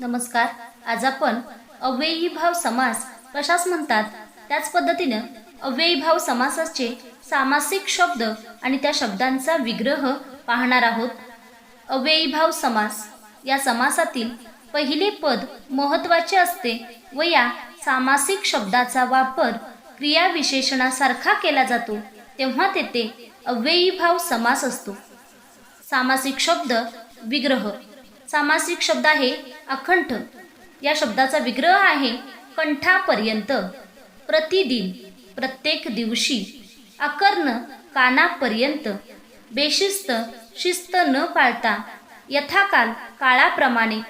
नमस्कार. आज आपण अव्ययी भाव समास कशास म्हणतात? त्याच पद्धतीनं अव्ययी भाव समासाचे सामासिक शब्द आणि त्या शब्दांचा विग्रह पाहणार आहोत. अव्ययी भाव समास या समासातील पहिले पद महत्त्वाचे असते व या सामासिक शब्दाचा वापर क्रियाविशेषणासारखा केला जातो तेव्हा तेथे अव्ययी भाव समास असतो. सामासिक शब्द विग्रह. सामासिक शब्द आहे अखंड या शब्दाचा विग्रह आहे कंठापर्यंत. प्रतिदिन प्रत्येक दिवशी अकर्ण कानापर्यंत. बेशिस्त शिस्त न पाळता यथाकाल काळाप्रमाणे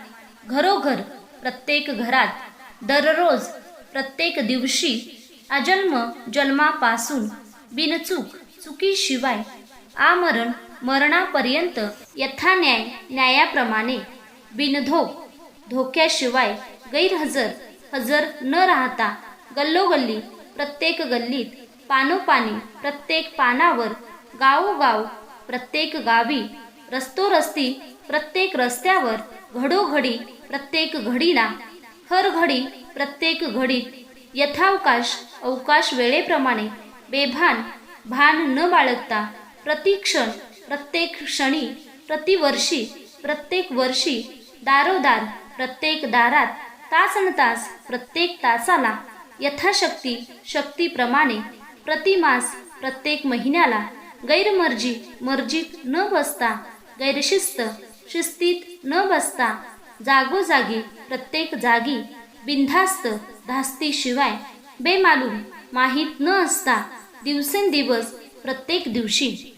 घरोघर प्रत्येक घरात दररोज प्रत्येक दिवशी अजन्म जन्मापासून बिनचूक चुकीशिवाय आमरण मरणापर्यंत यथान्याय न्यायाप्रमाणे बिनधोक धोक्याशिवाय गैरहजर हजर न राहता गल्लोगल्ली प्रत्येक गल्लीत पानोपानी प्रत्येक पानावर गावोगाव प्रत्येक गावी रस्तोरस्ती प्रत्येक रस्त्यावर घडोघडी प्रत्येक घडीला हरघडी प्रत्येक घडीत यथावकाश अवकाश वेळेप्रमाणे बेभान भान न बाळगता प्रतिक्षण प्रत्येक क्षणी प्रतिवर्षी प्रत्येक वर्षी दारोदार प्रत्येक दारात तासन तास प्रत्येक तासाला यथाशक्ती शक्तीप्रमाणे प्रतिमास प्रत्येक महिन्याला गैरमर्जी मर्जीत न बसता गैरशिस्त शिस्तीत न बसता जागोजागी प्रत्येक जागी बिनधास्त धास्तीशिवाय बेमालूम माहीत न असता दिवसेंदिवस प्रत्येक दिवशी.